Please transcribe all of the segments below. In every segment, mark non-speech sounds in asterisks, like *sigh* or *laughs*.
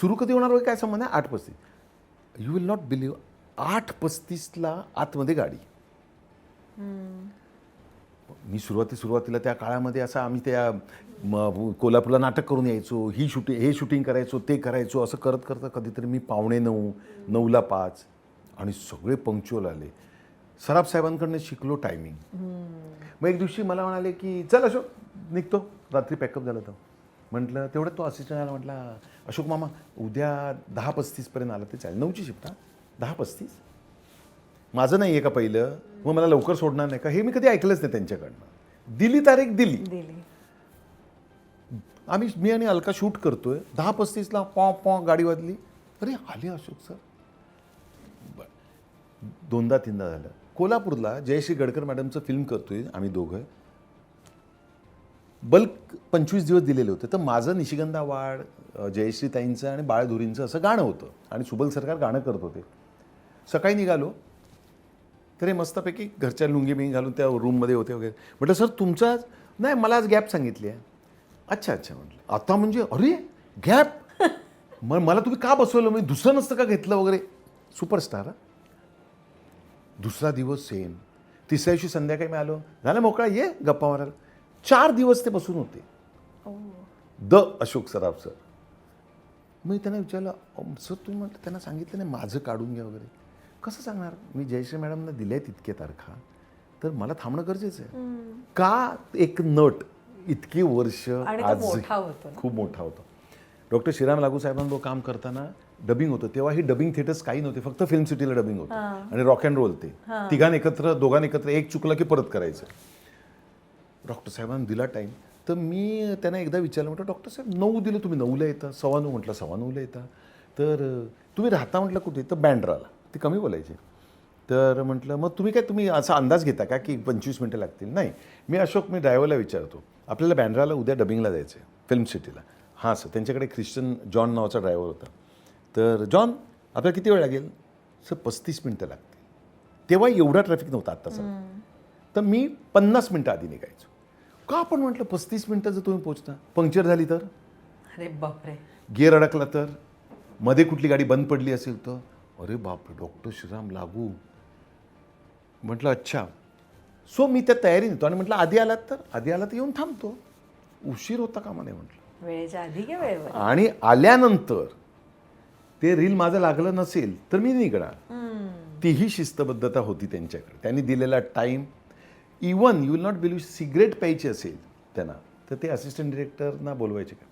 सुरू कधी होणार काय संबंध आहे? आठ पस्तीस. यू विल नॉट बिलीव्ह आठ पस्तीसला आतमध्ये गाडी. मी सुरुवाती सुरुवातीला त्या काळामध्ये असं आम्ही त्या कोल्हापूरला नाटक करून यायचो. ही शूटिंग हे शूटिंग करायचो ते करायचो असं करत करता कधीतरी मी पावणे नऊ नऊला पाच आणि सगळे पंक्च्युअल आले. सराफ साहेबांकडनं शिकलो टायमिंग मग एक दिवशी मला म्हणाले की चल अशोक निघतो. रात्री पॅकअप झालं तर. म्हटलं तेवढं तो असिस्टंट आला म्हटला अशोक मामा उद्या दहा पस्तीसपर्यंत आला ते चालेल. नऊची शिफ्ट दहा पस्तीस? माझं नाही आहे का पहिलं? मग मला लवकर सोडणार नाही का? हे मी कधी ऐकलंच नाही त्यांच्याकडनं. दिली तारीख दिली. दिली. आम्ही मी आणि अलका शूट करतोय. दहा पस्तीसला पॉ पॉ गाडी वाजली. अरे आले अशोक सर. बरं. दोनदा तीनदा झालं. कोल्हापूरला जयश्री गडकर मॅडमचं फिल्म करतोय आम्ही दोघं. बल्क पंचवीस दिवस दिलेले होते. तर माझं निशिगंधा वाड जयश्रीताईंचं आणि बाळधुरींचं असं गाणं होतं. आणि सुबल सरकार गाणं करत होते. सकाळी निघालो. तर हे मस्तपैकी घरच्या लुंगी बिंगी घालून त्या रूममध्ये होते वगैरे. म्हटलं सर तुमचा नाही मला आज गॅप सांगितली आहे. अच्छा अच्छा म्हटलं. आता म्हणजे? अरे गॅप? *laughs* मग मला तुम्ही का बसवलं? म्हणजे दुसरं नसतं का घेतलं वगैरे? सुपरस्टार. दुसरा दिवस सेम तिसऱ्या दिवशी संध्याकाळी मी आलो. झालं मोकळा? ये गप्पा मारायला. चार दिवस ते बसून होते. The Ashok Saraf sir. मी त्यांना विचारलं "अम, सर तुम्ही म्हटलं त्यांना सांगितलं नाही माझं काढून घ्या वगैरे. कसं सांगणार? मी जयश्री मॅडमना दिल्या तितक्या तारखा. तर मला थांबणं गरजेचं आहे. का एक नट इतकी वर्ष आज. खूप मोठा होता. डॉक्टर श्रीराम लागू साहेबांबरोबर काम करताना डबिंग होतं. तेव्हा ही डबिंग थिएटर्स काही नव्हते फक्त फिल्म सिटीला डबिंग होतं. आणि रॉक अँड रोल ते. तिघां एकत्र दोघां एकत्र एक चुकलं की परत करायचं. डॉक्टर साहेबांना दिला टाईम तर मी त्यांना एकदा विचारलं म्हटलं डॉक्टर साहेब नऊ दिलं तुम्ही नऊला येता सव्वा नऊ म्हटलं सव्वा नऊला येता. तर तुम्ही राहता? म्हटलं कुठे? तर बँड्राला. ते कमी बोलायचे. तर म्हटलं मग तुम्ही काय तुम्ही असा अंदाज घेता का की पंचवीस मिनटं लागतील? नाही. मी अशोक मी ड्रायव्हरला विचारतो. आपल्याला बँड्राला उद्या डबिंगला जायचं आहे फिल्म सिटीला. हां सर. त्यांच्याकडे ख्रिश्चन जॉन नावाचा ड्रायव्हर होता. तर जॉन आपल्याला किती वेळ लागेल? सर पस्तीस मिनटं लागतील. तेव्हा एवढा ट्रॅफिक नव्हता आत्ताचा. तर मी पन्नास मिनटं आधी निघायचो. का आपण म्हटलं पस्तीस मिनटं जर तुम्ही पोचता पंक्चर झाली तर? अरे बापरे. गिअर अडकला तर? मध्ये कुठली गाडी बंद पडली असेल तर? अरे बापरे डॉक्टर श्रीराम लागू. म्हटलं अच्छा. सो मी त्या तयारी नेतो आणि म्हटलं आधी आलात तर? आधी आला तर येऊन थांबतो. उशीर होता का म्हणे म्हटलं. वेळेच्या आधी वेळेवर? आणि आल्यानंतर ते रील माझं लागलं नसेल तर मी निघणार. तीही शिस्तबद्धता होती त्यांच्याकडे. त्यांनी दिलेला time even you will not believe cigarette प्यायची असेल त्यांना तर ते असिस्टंट डिरेक्टरना बोलवायचे का?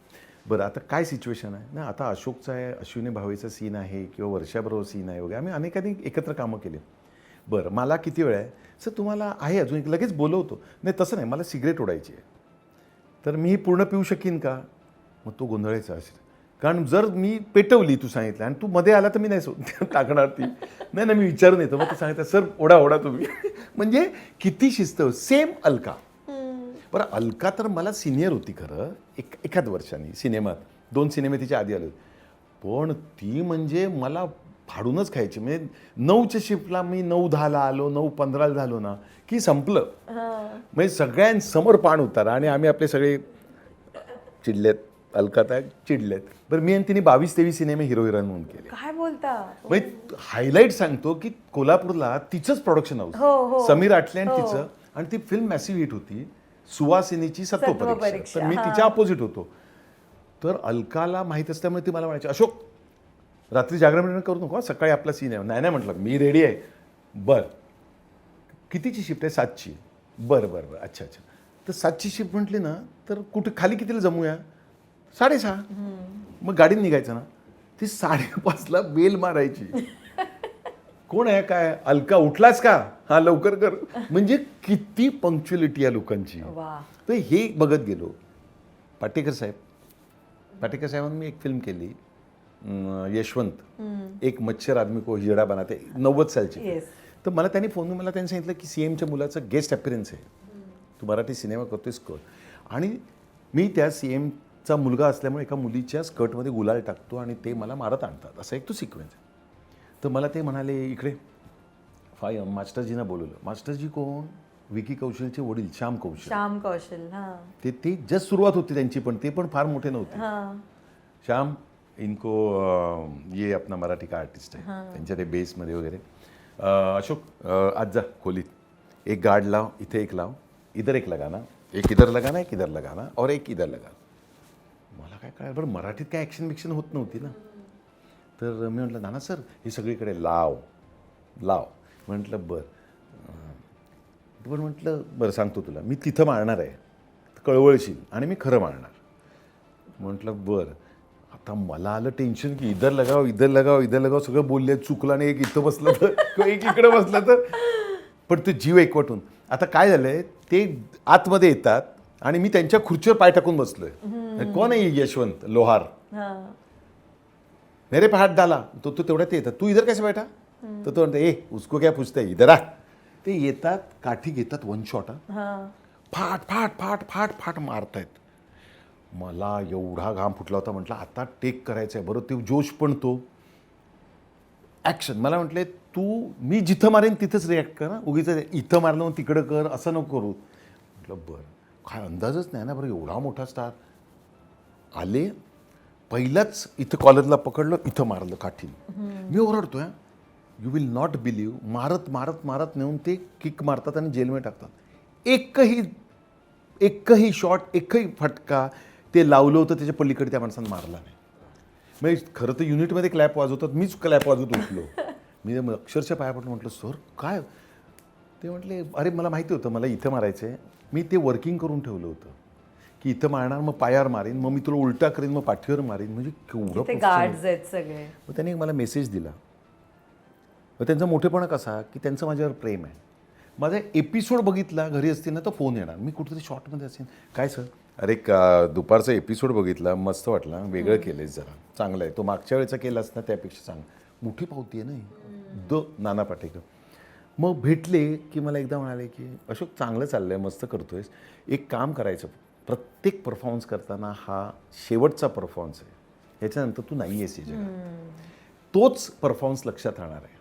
बरं आता काय सिच्युएशन आहे? ना आता अशोकचा आहे अश्विनी भावेचा सीन आहे किंवा वर्षाबरोबर सीन आहे वगैरे. आम्ही अनेकांनी एकत्र कामं केले. बरं मला किती वेळ आहे? सर तुम्हाला आहे अजून एक लगेच बोलवतो. नाही तसं नाही मला सिगरेट ओढायची आहे. तर मी पूर्ण पिऊ शकीन का? मग तो गोंधळायचा असेल. कारण जर मी पेटवली तू सांगितलं आणि तू मध्ये आला तर मी नाही सो *laughs* टाकणार ती. नाही ना मी विचारून येतो. मग ते सांगितलं सर ओढा ओढा तुम्ही. *laughs* म्हणजे किती शिस्त. सेम अलका. बरं अलका तर मला सिनियर होती खरं एक एखाद वर्षांनी सिनेमात. दोन सिनेमे तिच्या आधी आले. पण ती म्हणजे मला फाडूनच खायची. म्हणजे नऊच्या शिफ्टला मी नऊ दहाला आलो नऊ पंधराला झालो ना की संपलं. म्हणजे सगळ्यांसमोर पाण उतारा आणि आम्ही आपले सगळे चिडलेत. अलकाता चिडलेत. बरं मी आणि तिने बावीस तेवीस सिनेमे हिरो हिरोईन म्हणून केले. काय बोलता? म्हणजे हायलाईट सांगतो की कोल्हापूरला तिचंच प्रोडक्शन हो, हाऊस हो. समीर आटले आणि हो. तिचं. आणि ती फिल्म मॅसिव्ह हिट होती. सुवासिनीची सत्व परीक्षा. तर मी. तिच्या अपोजिट होतो. तर अलकाला माहीत असल्यामुळे ती मला म्हणायची अशोक रात्री जागरण बिगरण करू नको हं, सकाळी आपला सीन आहे. नाही नाही म्हटलं. मी रेडी आहे. बर. कितीची शिफ्ट आहे? सातची. बरं बरं बरं. अच्छा अच्छा. तर सातची शिफ्ट म्हटली ना तर कुठे खाली कितीला जमूया? साडेसहा. मग गाडीत निघायचं ना ती साडेपाचला बेल मारायची. कोण आहे काय? अलका उठलास का? हा लवकर कर. म्हणजे किती पंक्च्युअलिटी या लोकांची. तर हे बघत गेलो. पाटेकर साहेब. पाटेकर साहेबांनी मी एक फिल्म केली. यशवंत. एक मच्छर आदमी को हिजडा बनाते. नव्वद सालची. तर मला त्यांनी फोन मला त्यांनी सांगितलं की सी एमच्या मुलाचं गेस्ट अपिअरन्स आहे. तू मराठी सिनेमा करतोयस कर. आणि मी त्या सी एमचा मुलगा असल्यामुळे एका मुलीच्या स्कर्टमध्ये गुलाल टाकतो आणि ते मला मारत आणतात. असा एक तो सिक्वेन्स आहे. तर मला ते म्हणाले इकडे. फाय मास्टरजीना बोलवलं. मास्टरजी कोण? विकी कौशलचे वडील श्याम कौशल. श्याम कौशल ते ते जस्ट सुरुवात होती त्यांची पण ते पण फार मोठे नव्हते. हा. श्याम इनको ये अपना मराठी का आर्टिस्ट आहे. त्यांच्या ते बेसमध्ये वगैरे. अशोक आज जा खोलीत. एक गार्ड लाव इथे एक लाव. इधर एक लगाना. एक इधर लगाना एक इधर लगाना और एक इधर लगाना. मला काय कळालं? बरं मराठीत काय ॲक्शन बिक्शन होत नव्हती ना. तर मी म्हटलं नाना सर हे सगळीकडे लाव लाव. म्हटलं बरं. अं, बरं म्हटलं बरं सांगतो तुला. मी तिथं मारणार आहे. कळवळशील आणि मी खरं मारणार. म्हटलं बरं. आता मला आलं टेन्शन की इधर लगाव इधर लगाव इधर लगाव. सगळं बोलले चुकलं आणि एक इथं बसलं तर किंवा *laughs* एक इकडं बसलं तर. पण ते जीव एकवटून. आता काय झालंय? ते आतमध्ये येतात आणि मी त्यांच्या खुर्चीवर पाय टाकून बसलोय. कोण आहे यशवंत? लोहार. मेरे पे हात डाला तो तो तेवढ्यात ते येतात तू इधर कैसे बैठा? तर तो म्हणतो ए उसको क्या पूछते इधर आ. ते येतात काठी घेतात वन शॉट हा. फाट फाट फाट फाट फाट मारतायत. मला एवढा घाम फुटला होता. म्हटलं आता टेक करायचं आहे बरं ते जोश पण तो. ॲक्शन मला म्हटले तू मी जिथं मारेन तिथंच रिॲक्ट कर. उगीच इथं मारलं तिकडं कर असं नको करू. म्हटलं बरं. काय अंदाजच नाही ना बरं एवढा मोठा स्टार आले पहिलाच इथं कॉलेजला पकडलं इथं मारलं काठीन. मी ओरडतोय यू विल नॉट बिलीव्ह मारत मारत मारत नेऊन ते किक मारतात आणि जेलमध्ये टाकतात. एकही एकही शॉट एकही फटका ते लावलं होतं त्याच्या पलीकडे त्या माणसानं मारला नाही. म्हणजे खरं तर युनिटमध्ये क्लॅप वाजवतात मीच क्लॅप वाजवत उठलो. मी अक्षरशः पाया पडून म्हटलं सर काय? ते म्हटले अरे मला माहिती होतं मला इथं मारायचं आहे मी ते वर्किंग करून ठेवलं होतं. की इथं मारणार मग पायावर मारीन मग मी तुला उलटा करीन मग पाठीवर मारीन. म्हणजे केवढं. गार्ड्स आहेत सगळे. मग त्यांनी मला मेसेज दिला. मग त्यांचा मोठेपणा कसा की त्यांचं माझ्यावर प्रेम आहे. माझा एपिसोड बघितला घरी असतील ना तर फोन येणार. मी कुठेतरी शॉर्टमध्ये असेल काय सर? अरे का दुपारचा एपिसोड बघितला मस्त वाटला. वेगळं केलंयस जरा. चांगलं आहे. तो मागच्या वेळेचा केलास ना त्यापेक्षा चांगलं. मोठी पावती आहे ना ही. द नाना पाटेकर. मग भेटले की मला एकदा म्हणाले की अशोक चांगलं चाललंय मस्त करतोयस. एक काम करायचं प्रत्येक परफॉर्मन्स करताना हा शेवटचा परफॉर्मन्स आहे. याच्यानंतर तू नाही आहेस या जगात. तोच परफॉर्मन्स लक्षात राहणार आहे.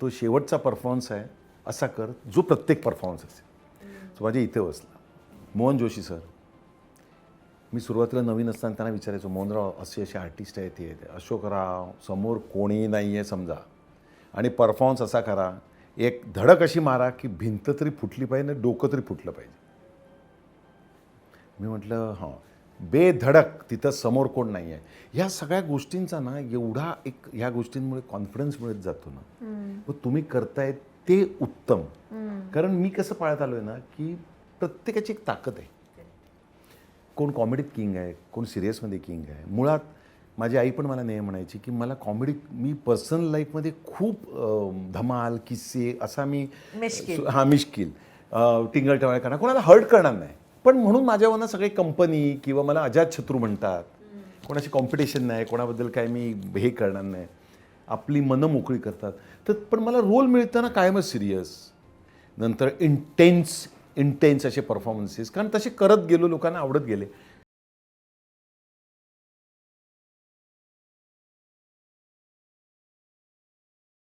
तो शेवटचा परफॉर्मन्स आहे असा कर जो प्रत्येक परफॉर्मन्स असेल. तो माझ्या इथे बसला. मोहन जोशी सर. मी सुरुवातीला नवीन असताना त्यांना विचारायचो मोहनराव असे असे आर्टिस्ट आहेत हे. ते अशोकराव समोर कोणी नाही आहे समजा. आणि परफॉर्मन्स असा करा. एक धडक अशी मारा की भिंत तरी फुटली पाहिजे आणि डोकं तरी फुटलं पाहिजे. मी म्हटलं हां. बेधडक तिथं समोर कोण नाही आहे ह्या सगळ्या गोष्टींचा ना एवढा एक ह्या गोष्टींमुळे कॉन्फिडन्स मिळत जातो ना. व तुम्ही करताय ते उत्तम. कारण मी कसं पाळत आलो आहे ना की प्रत्येकाची एक ताकद आहे. कोण कॉमेडीत किंग आहे कोण सिरियसमध्ये किंग आहे. मुळात माझी आई पण मला नेहमी म्हणायची की मला कॉमेडी मी पर्सनल लाईफमध्ये खूप धमाल किस्से असा मी. हा मिश्किल. टिंगल टवाळ करणार. कोणाला हर्ट करणार नाही. पण म्हणून माझ्यावरनं सगळे कंपनी किंवा मला अजात शत्रू म्हणतात. कोणाशी कॉम्पिटिशन नाही कोणाबद्दल काय मी हे करणार नाही. आपली मनं मोकळी करतात. तर पण मला रोल मिळताना कायमच सिरियस नंतर इंटेन्स इंटेन्स असे परफॉर्मन्सेस कारण तसे करत गेलो लोकांना आवडत गेले.